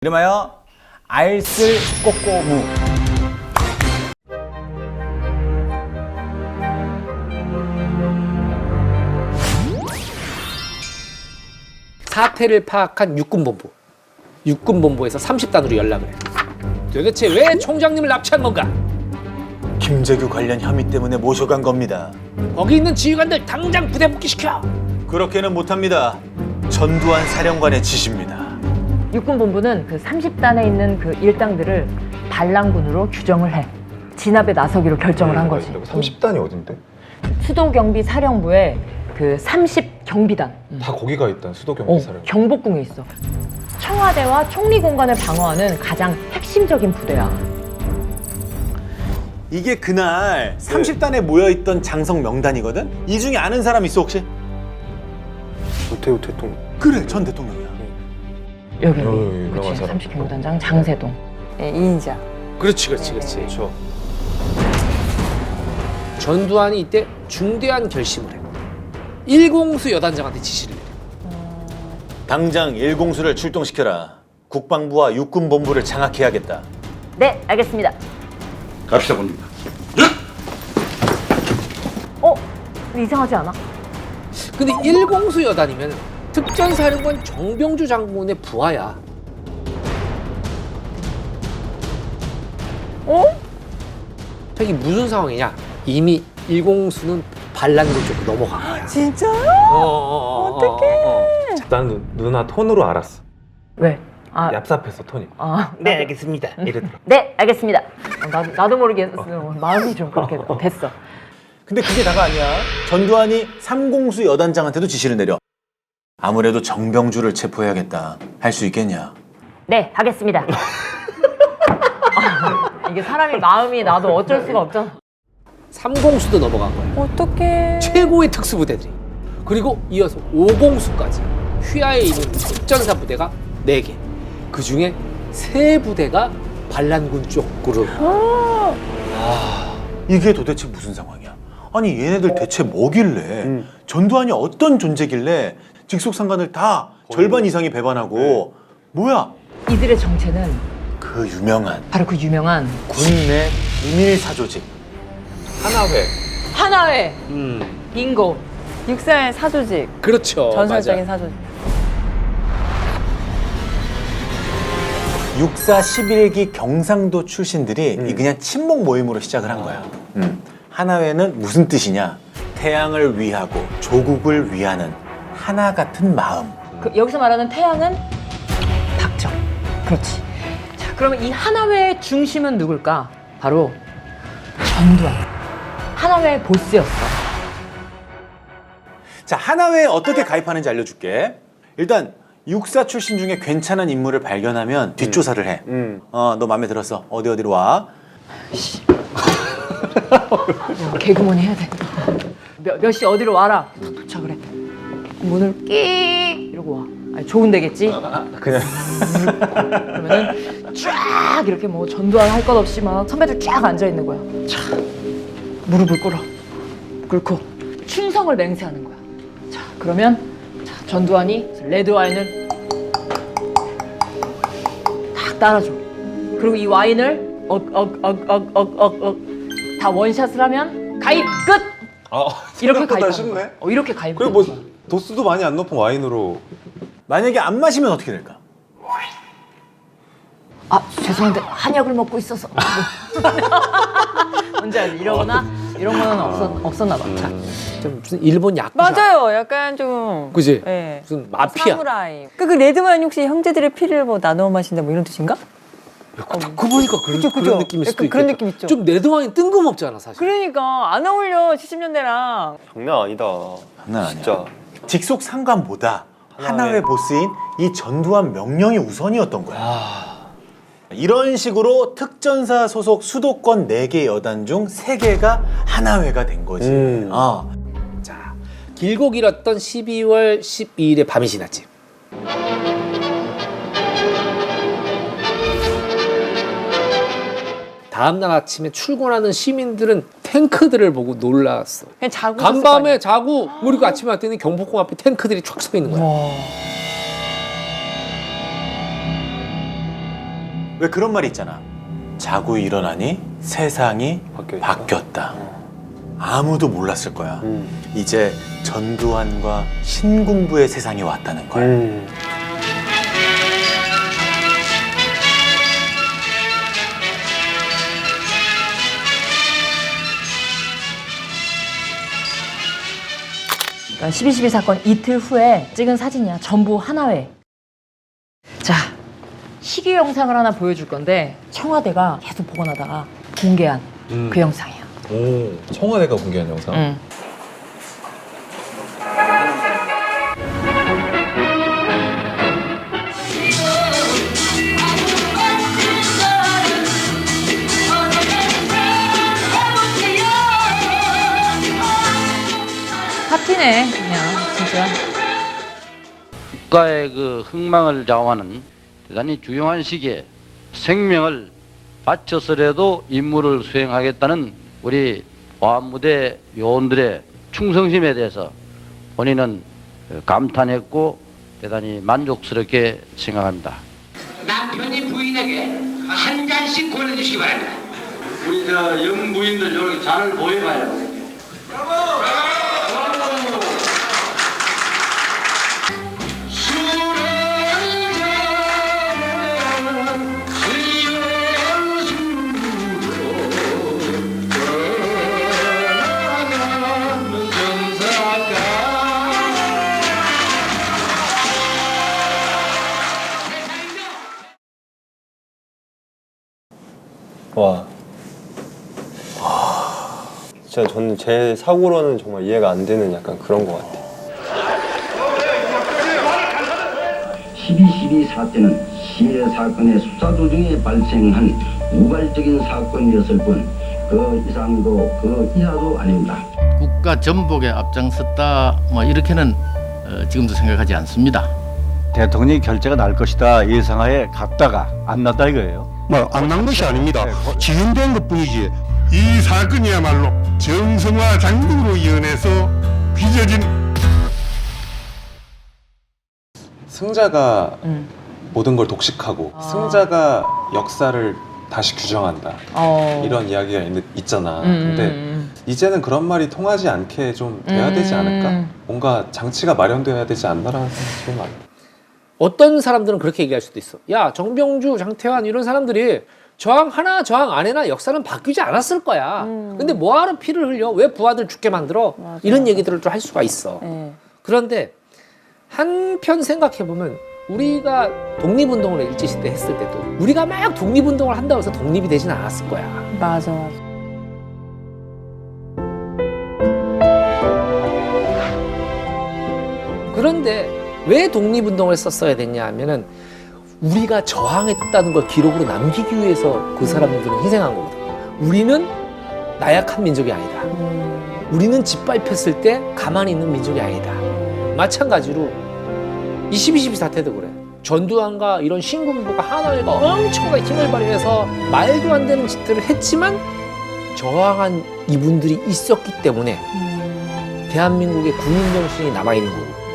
이름하여 알쓸 꼬꼬무. 사태를 파악한 육군본부. 육군본부에서 30단으로 연락을 해. 도대체 왜 총장님을 납치한 건가? 김재규 관련 혐의 때문에 모셔간 겁니다. 거기 있는 지휘관들 당장 부대 복귀시켜. 그렇게는 못합니다. 전두환 사령관의 지시입니다. 육군본부는 그 30단에 있는 그 일당들을 반란군으로 규정을 해. 진압에 나서기로 결정을 한 거지. 30단이 어딘데? 수도 경비 사령부에 그 30 경비단. 다 거기가 있던 수도경비 어, 사령. 경복궁에 있어. 청와대와 총리 공간을 방어하는 가장 핵심적인 부대야. 이게 그날 30단에 모여있던 장성 명단이거든? 이 중에 아는 사람 있어 혹시? 노태우 대통령. 그래 전 대통령이야. 여기, 어, 유명한 그치, 사람. 30경비단장 장세동. 예, 이인자. 그렇지, 그렇지, 그렇지. 전두환이 이때 중대한 결심을 해. 일공수 여단장한테 지시를 해. 당장 일공수를 출동시켜라. 국방부와 육군본부를 장악해야겠다. 네, 알겠습니다. 갑시다 본입니다. 어? 이상하지 않아? 근데 일공수 여단이면 특전사령관 정병주 장군의 부하야. 어? 이게 무슨 상황이냐? 이미 일공수는 반란군 쪽으로 넘어간 거야. 진짜요? 어떡해. 난 누- 누나 톤으로 알았어. 왜? 아, 얍삽했어 톤이. 아, 네, 알겠습니다. 이러더라. 네, 알겠습니다. 어, 나도, 나도 모르게 어, 마음이 좀 그렇게 됐어. 근데 그게 다가 아니야. 전두환이 삼공수 여단장한테도 지시를 내려. 아무래도 정병주를 체포해야겠다. 할 수 있겠냐? 네, 하겠습니다. 아, 이게 사람이 마음이 나도 어쩔 수가 없잖아. 삼공수도 넘어간 거야. 어떡해. 최고의 특수부대들이. 그리고 이어서 오공수까지. 휘하에 있는 특전사 부대가 네개그 중에 세부대가 반란군 쪽으로. 이게 도대체 무슨 상황이야? 아니 얘네들 대체 뭐길래 전두환이 어떤 존재길래 직속 상관을 다 절반 이상이 배반하고 뭐야? 이들의 정체는 그 유명한 바로 그 유명한 군내 비밀 사조직 하나회. 하나회 음. 빙고. 육사의 사조직, 그렇죠. 전설적인 맞아. 사조직. 육사 11기 경상도 출신들이 이 그냥 친목 모임으로 시작을 한 거야. 음. 하나회는 무슨 뜻이냐? 태양을 위하고 조국을 위하는 하나 같은 마음. 그, 여기서 말하는 태양은 박정. 그렇지. 자, 그러면 이 하나회의 중심은 누굴까? 바로 전두환. 하나회의 보스였어. 자, 하나회에 어떻게 가입하는지 알려줄게. 일단 육사 출신 중에 괜찮은 인물을 발견하면 뒷조사를 해. 음. 어, 너 마음에 들었어. 어디 어디로 와. 어, 개그머니 해야 돼. 몇 시 어디로 와라. 도착을 해. 문을 끼 이러고 와. 아니, 좋은 데겠지? 그냥 그러면은 쫙 이렇게 뭐 전두환 할 것 없이 막 선배들 쫙 앉아 있는 거야. 쫙 무릎을 꿇어. 꿇고 충성을 맹세하는 거야. 자, 그러면 자, 전두환이 레드 와인을 딱 따라줘. 그리고 이 와인을 억억억억억억다 원샷을 하면 가입 끝. 아, 이렇게 생각보다 가입. 쉽네. 어, 이렇게 가입. 그리고 뭐 도수도 많이 안 높은 와인으로 만약에 안 마시면 어떻게 될까? 아 죄송한데 한약을 먹고 있어서 뭔지 알지 이러거나 이런 거는 없었, 없었나 봐 자, 좀 무슨 일본 야쿠자. 맞아요. 약간 좀. 그지? 예. 무슨 마피아. 사무라이. 그, 그 레드 와인 혹시 형제들의 피를 뭐 나눠 마신다 뭐 이런 뜻인가? 듣고 보니까 그런, 그죠, 그죠. 그런 느낌일 수도 약간 있겠다. 그런 느낌 있죠. 좀 레드와인 뜬금없잖아 사실. 그러니까 안 어울려 70년대랑. 장난 아니다. 장난 아니야. 진짜. 직속 상관보다 하나회 보스인 이 전두환 명령이 우선이었던 거야. 이런 식으로 특전사 소속 수도권 4개 여단 중 3개가 하나회가 된 거지. 음. 어. 자, 길고 길었던 12월 12일의 밤이 지났지. 다음 날 아침에 출근하는 시민들은 탱크들을 보고 놀랐어. 그냥 자고. 간밤에 자고 우리가 아침에 왔더니 경복궁 앞에 탱크들이 쫙서 있는 거야. 왜 그런 말이 있잖아. 자고 일어나니 세상이 바뀌었다. 바뀌었다. 아무도 몰랐을 거야. 음. 이제 전두환과 신군부의 세상이 왔다는 거야. 음. 그러니까 12.12 사건 이틀 후에 찍은 사진이야. 전부 하나회. 자, 희귀 영상을 하나 보여줄 건데 청와대가 계속 보관하다가 공개한 음. 그 영상이야. 오, 청와대가 공개한 영상. 응. 국가의 그 흥망을 좌우하는 대단히 중요한 시기에 생명을 바쳐서라도 임무를 수행하겠다는 우리 보안무대 요원들의 충성심에 대해서 본인은 감탄했고 대단히 만족스럽게 생각합니다. 남편이 부인에게 한 잔씩 권해주시기 바랍니다. 우리 저 영부인들 여기 잔을 보여봐요. 진짜 저는 제 사고로는 정말 이해가 안 되는 약간 그런 것 같아요. 12.12 사태는 시민의 사건의 수사 도중에 발생한 우발적인 사건이었을 뿐 그 이상도 그 이하도 아닙니다. 국가 전복에 앞장섰다 뭐 이렇게는 어, 지금도 생각하지 않습니다. 대통령이 결재가 날 것이다 예상하에 갔다가 안 났다 이거예요. 뭐 안 난 것이 아닙니다. 지연된 것뿐이지. 이 사건이야말로 정성화 장군으로 이어내서 빚어진 승자가 응. 모든 걸 독식하고 아. 승자가 역사를 다시 규정한다. 어. 이런 이야기가 있, 잖아 음, 근데 음, 이제는 그런 말이 통하지 않게 좀 돼야 되지 않을까? 음. 뭔가 장치가 마련되어야 되지 않나라는 생각이 좀 많아요. 어떤 사람들은 그렇게 얘기할 수도 있어. 야, 정병주, 장태환 이런 사람들이 저항 하나 저항 안 해나 역사는 바뀌지 않았을 거야. 근데 뭐하러 피를 흘려? 왜 부하들 죽게 만들어? 이런 얘기들을 좀 할 수가 있어. 네. 그런데 한편 생각해 보면 우리가 독립운동을 일제시대 했을 때도 우리가 막 독립운동을 한다고 해서 독립이 되진 않았을 거야. 맞아 맞아. 그런데 왜 독립운동을 썼어야 됐냐 하면은 우리가 저항했다는 걸 기록으로 남기기 위해서 그 사람들은 희생한 거거든. 우리는 나약한 민족이 아니다. 우리는 짓밟혔을 때 가만히 있는 민족이 아니다. 마찬가지로 이12.12 사태도 그래. 전두환과 이런 신군부가 하나회가 엄청나게 힘을 발휘해서 말도 안 되는 짓들을 했지만 저항한 이분들이 있었기 때문에 대한민국의 국민 정신이 남아 있는 거고